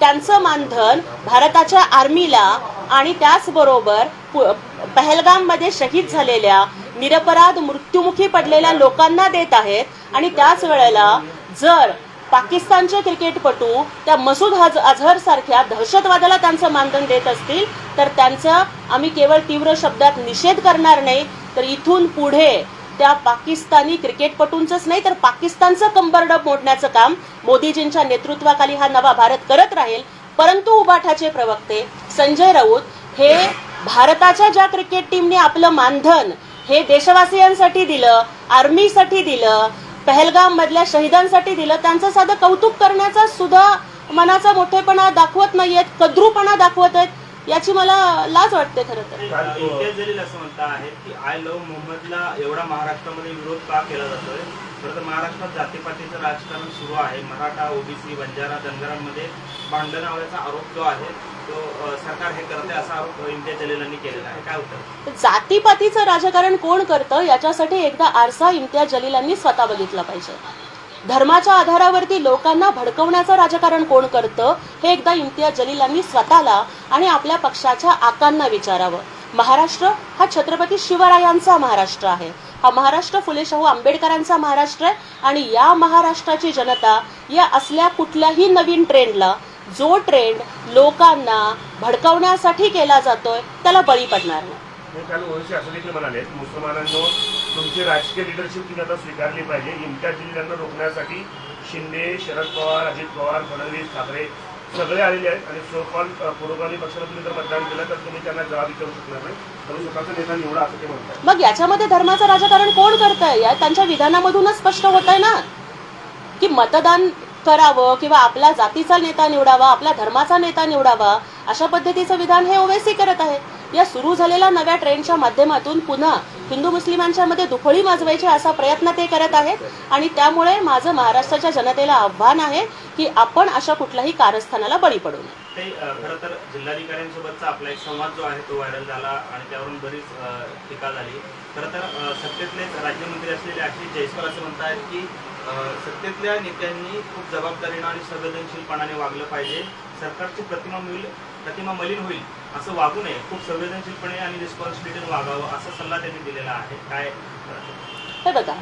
त्यांचं मानधन भारताच्या आर्मीला आणि त्याचबरोबर पु- पहलगाममध्ये शहीद झालेल्या निरपराध मृत्युमुखी पडलेल्या लोकांना देत आहेत. आणि त्याच वेळेला जर पाकिस्तानचे क्रिकेटपटू त्या मसूद हज अझहर सारख्या दहशतवादाला त्यांचं मानधन देत असतील तर त्यांचा आम्ही केवळ तीव्र शब्दात निषेध करणार नाही. तर इथून पुढे त्या पाकिस्तानी क्रिकेटपटूंचंच नाही तर पाकिस्तानचं कंबरडं मोडण्याचं काम मोदीजींच्या नेतृत्वाखाली हा नवा भारत करत राहील. परंतु उबाठाचे प्रवक्ते संजय राऊत हे भारताच्या ज्या क्रिकेट टीमने आपलं मानधन हे देशवासियांसाठी दिलं आर्मीसाठी दिलं पहलगाम मधल्या शहीदांसाठी दिलं त्यांचं साधं कौतुक करण्याचा सुद्धा मनाचा मोठेपणा दाखवत नाहीयेत कद्रूपणा दाखवत आहेत. याची मला लाज वाटते खरं तर. जलील असं म्हणता आहेत की आय लव्ह मोहम्मदला एवढा महाराष्ट्रामध्ये विरोध का केला जातोय? खरं तर महाराष्ट्रात जातीपातीचं राजकारण सुरू आहे. मराठा ओबीसी बंजारा धनगरांमध्ये भांडण आरोप जो आहे तो सरकार हे करते असा आरोप इम्तियाज जलीलांनी केलेला आहे. काय उत्तर? जातीपातीचं राजकारण कोण करतं याच्यासाठी एकदा आरसा इम्तियाज जलीलांनी स्वतः बघितला पाहिजे. धर्माच्या आधारावरती लोकांना भडकवण्याचं राजकारण कोण करतं हे एकदा इम्तियाज जलीलांनी स्वतःला आणि आपल्या पक्षाच्या आकांना विचारावं. महाराष्ट्र हा छत्रपती शिवरायांचा महाराष्ट्र आहे. हा महाराष्ट्र फुले शाहू आंबेडकरांचा महाराष्ट्र आहे आणि या महाराष्ट्राची जनता या असल्या कुठल्याही नवीन ट्रेंडला जो ट्रेंड लोकांना भडकवण्यासाठी केला जातोय त्याला बळी पडणार नाही. काल ओवेसी असं देखील म्हणाले. मुसलमानांनो तुमची राजकीय लिडरशिप तुम्ही आता स्वीकारली पाहिजे. इम्तियाज जिल्ह्यांना रोखण्यासाठी शिंदे शरद पवार अजित पवार फडणवीस ठाकरे सगळे आलेले आहेत आणि सोपाल पुरोगामी पक्षाला तुम्ही जर मतदान केलं तर तुम्ही त्यांना जबाब विचारू शकणार नाही. तुम्ही स्वतःचा नेता निवडा असं ते म्हणतात. मग याच्यामध्ये धर्माचं राजकारण कोण करतंय? या त्यांच्या विधानामधूनच स्पष्ट होत आहे ना? की मतदान करावं किंवा आपल्या जातीचा नेता निवडावा आपल्या धर्माचा नेता निवडावा अशा पद्धतीचं विधान हे ओवेसी करत आहे. या सुरू झालेल्या नव्या ट्रेंडच्या माध्यमातून पुन्हा हिंदू मुस्लिमांच्या मध्ये दुफळी माजवायची असा प्रयत्न ते करत आहेत. आणि त्यामुळे माझं महाराष्ट्राच्या जनतेला आव्हान आहे की आपण अशा कुठल्याही कारस्थानाला बळी पडू नये. ते खरं तर जिल्हाधिकाऱ्यांसोबतचा आपला एक संवाद जो आहे तो व्हायरल झाला आणि त्यावरून बरीच टीका झाली. खरं तर अ, सत्तेतलेच राज्यमंत्री असलेले अखिल जयस्वाल असं म्हणत आहेत की सत्तेतल्या नेत्यांनी खूप जबाबदारीनं आणि संवेदनशीलपणाने वागलं पाहिजे. सरकारची प्रतिमा मिळेल प्रतिमा मलिन होईल असं वागू नये. खूप संवेदनशीलपणे आणि रिस्पॉन्सिबिलिटीने वागावं असा सल्ला त्यांनी दिलेला आहे. काय हे बघा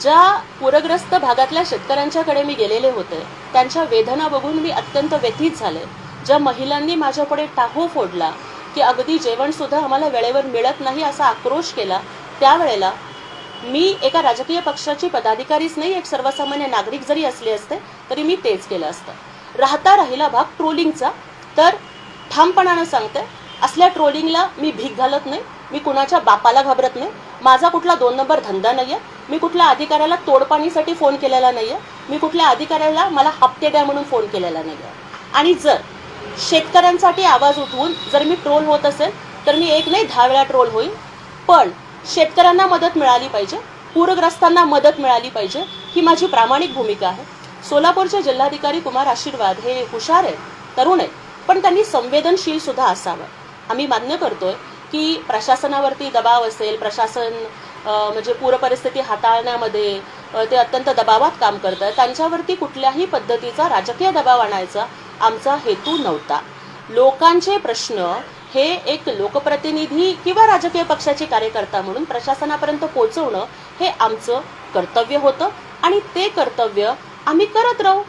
ज्या पूरग्रस्त भागातल्या शेतकऱ्यांच्याकडे मी गेलेले होते त्यांच्या वेदना बघून मी अत्यंत व्यथित झाले. ज्या महिलांनी माझ्यापुढे टाहू फोडला की अगदी जेवण सुद्धा आम्हाला वेळेवर मिळत नाही असा आक्रोश केला त्यावेळेला मी एका राजकीय पक्षाची पदाधिकारीच नाही एक सर्वसामान्य नागरिक जरी असले असते तरी मी तेच केलं असतं. राहता राहिला भाग ट्रोलिंगचा तर ठामपणानं सांगते असल्या ट्रोलिंगला मी भीक घालत नाही मी कुणाच्या बापाला घाबरत नाही माझा कुठला दोन नंबर धंदा नाही आहे मी कुठल्या अधिकाऱ्याला तोडपाणीसाठी फोन केलेला नाही आहे मी कुठल्या अधिकाऱ्याला मला हप्ते द्या म्हणून फोन केलेला नाही आहे आणि जर शेतकऱ्यांसाठी आवाज उठवून जर मी ट्रोल होत असेल तर मी एक नाही दहा वेळा ट्रोल होईल पण शेतकऱ्यांना मदत मिळाली पाहिजे पूरग्रस्तांना मदत मिळाली पाहिजे ही माझी प्रामाणिक भूमिका आहे. सोलापूरचे जिल्हाधिकारी कुमार आशीर्वाद हे हुशार आहेत तरुण आहेत. पण त्यांनी संवेदनशील सुद्धा असावं. आम्ही मान्य करतोय की प्रशासनावरती दबाव असेल प्रशासन म्हणजे पूरपरिस्थिती हाताळण्यामध्ये ते अत्यंत दबावात काम करत आहे त्यांच्यावरती कुठल्याही पद्धतीचा राजकीय दबाव आणायचा आमचा हेतू नव्हता. लोकांचे प्रश्न हे एक लोकप्रतिनिधी किंवा राजकीय पक्षाचे कार्यकर्ता म्हणून प्रशासनापर्यंत पोहोचवणं हे आमचं कर्तव्य होतं आणि ते कर्तव्य आम्ही करत राहू.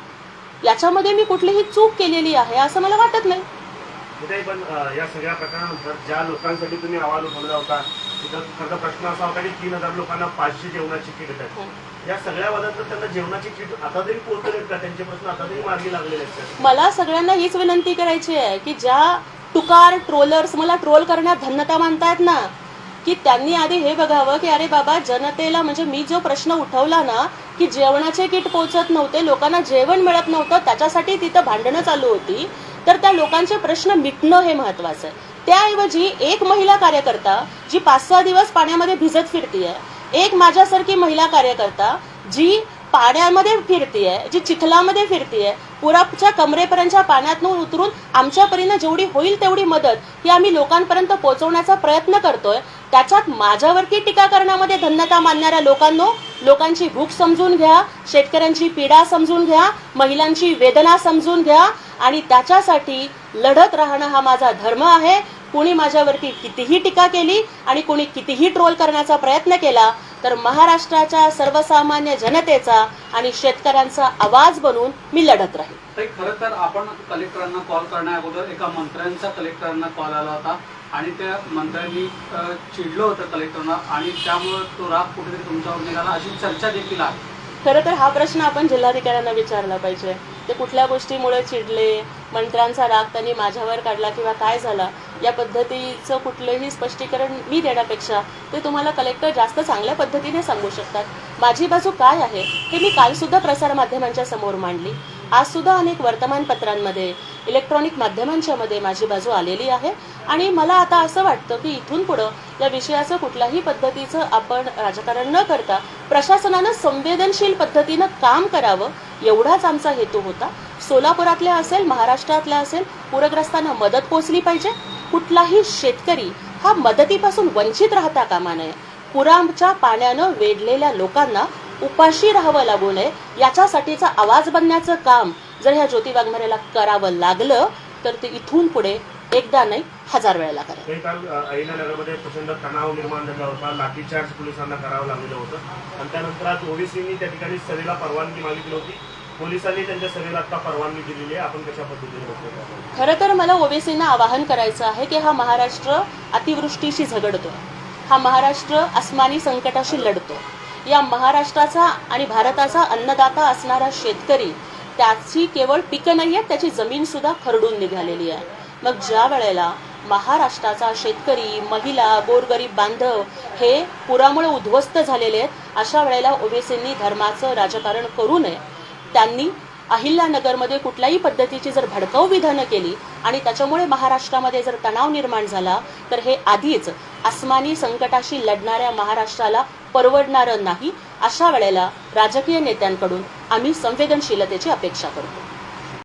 याच्यामध्ये मी कुठलीही चूक केलेली आहे असं मला वाटत नाही. पण या सगळ्या प्रकरणानंतर ज्या लोकांसाठी तुम्ही आवाज उठवला होता खरं प्रश्न असा होता की तीन हजार लोकांना पाचशे जेवणाची किट आहेत या सगळ्या वादात त्यांना जेवणाची किट आता तरी पोहोचलेत का? त्यांचे प्रश्न आता तरी मार्गी लागलेले आहेत? मला सगळ्यांना हीच विनंती करायची आहे की ज्या टुकार ट्रोलर्स मला ट्रोल करण्यात धन्यता मानतायत ना की त्यांनी आधी हे बघावं की अरे बाबा जनतेला म्हणजे मी जो प्रश्न उठवला ना की जेवणाचे किट पोहोचत नव्हते लोकांना जेवण मिळत नव्हतं त्याच्यासाठी तिथं भांडणं चालू होती तर त्या लोकांचे प्रश्न मिटणं हे महत्वाचं आहे. त्याऐवजी एक महिला कार्यकर्ता जी पाच सहा दिवस पाण्यामध्ये भिजत फिरतीये एक माझ्यासारखी महिला कार्यकर्ता जी पाण्यामध्ये फिरतीये जी चिखलामध्ये फिरतीये पुराच्या कमरेपर्यंतच्या पाण्यातून उतरून आमच्या परीनं जेवढी होईल तेवढी मदत ही आम्ही लोकांपर्यंत पोहोचवण्याचा प्रयत्न करतोय. त्याच्यात माझ्यावरती टीका करण्यामध्ये धन्यता मानणाऱ्या लोकांनो लोकांची भूक समजून घ्या शेतकऱ्यांची पीडा समजून घ्या महिलांची वेदना समजून घ्या आणि त्याच्यासाठी लढत राहणं हा माझा धर्म आहे. कुणी माझ्यावरती कितीही टीका केली आणि कुणी कितीही ट्रोल करण्याचा प्रयत्न केला तर महाराष्ट्राच्या सर्वसामान्य जनतेचा आणि शेतकऱ्यांचा आवाज बनून मी लढत राहील खरं तर आपण कलेक्टरांना कॉल करण्या अगोदर एका मंत्र्यांचा कलेक्टरांना कॉल आला होता आणि त्या मंत्र्यांनी चिडलं होतं कलेक्टरना आणि त्यामुळे तो राग कुठेतरी तुमच्यावर निघाला अशी चर्चा देखील आहे. खरं तर हा प्रश्न आपण जिल्हाधिकाऱ्यांना विचारला पाहिजे. ते कुठल्या गोष्टीमुळे चिडले? मंत्र्यांचा राग त्यांनी माझ्यावर काढला किंवा काय झाला या पद्धतीचं कुठलंही स्पष्टीकरण मी देण्यापेक्षा ते तुम्हाला कलेक्टर जास्त चांगल्या पद्धतीने सांगू शकतात. माझी बाजू काय आहे हे मी काल सुद्धा प्रसारमाध्यमांच्या समोर मांडली. आज सुद्धा अनेक वर्तमानपत्रांमध्ये इलेक्ट्रॉनिक माध्यमांच्या मध्ये माझी बाजू आलेली आहे आणि मला आता असं वाटतं की इथून पुढं या विषयाचं कुठल्याही पद्धतीचं आपण राजकारण न करता प्रशासनानं संवेदनशील पद्धतीनं काम करावं एवढाच आमचा हेतू होता. सोलापुरातल्या असेल महाराष्ट्रातल्या असेल पूरग्रस्तांना मदत पोचली पाहिजे. कुठलाही शेतकरी हा मदतीपासून वंचित राहता कामा नये. पुराच्या पाण्यानं वेढलेल्या लोकांना उपाशी राहावं लागू नये. याच्यासाठीचा आवाज बनण्याचं काम जर ह्या ज्योती वाघमारेला करावं लागलं तर ते इथून पुढे एकदा नाही हजार वेळेला करेल. काल अहिल्यानगरमध्ये प्रचंड तणाव निर्माण झाला होता. लाठीचार्ज पोलिसांना करावं लागलेलं होतं. आणि त्यानंतर आज ओबीसीनी त्या ठिकाणी सभेला परवानगी मागितली होती. पोलिसांनी त्यांच्या सभेला आता परवानगी दिलेली आहे. आपण कशा पद्धतीने खरं तर मला ओबीसींना आवाहन करायचं आहे की हा महाराष्ट्र अतिवृष्टीशी झगडतो. हा महाराष्ट्र अस्मानी संकटाशी लढतो. या महाराष्ट्राचा आणि भारताचा अन्नदाता असणारा शेतकरी त्याची केवळ पिकं नाही आहेत त्याची जमीन सुद्धा खरडून निघालेली आहे. मग ज्या वेळेला महाराष्ट्राचा शेतकरी महिला गोरगरीब बांधव हे पुरामुळे उद्ध्वस्त झालेले आहेत अशा वेळेला ओबीसींनी धर्माचं राजकारण करू नये. त्यांनी अहिल्यानगरमध्ये कुठल्याही पद्धतीची जर भडकाऊ विधानं केली आणि त्याच्यामुळे महाराष्ट्रामध्ये जर तणाव निर्माण झाला तर हे आधीच आसमानी संकटाशी लढणाऱ्या महाराष्ट्राला परवडणारं नाही. अशा वेळेला राजकीय नेत्यांकडून आम्ही संवेदनशीलतेची अपेक्षा करतो.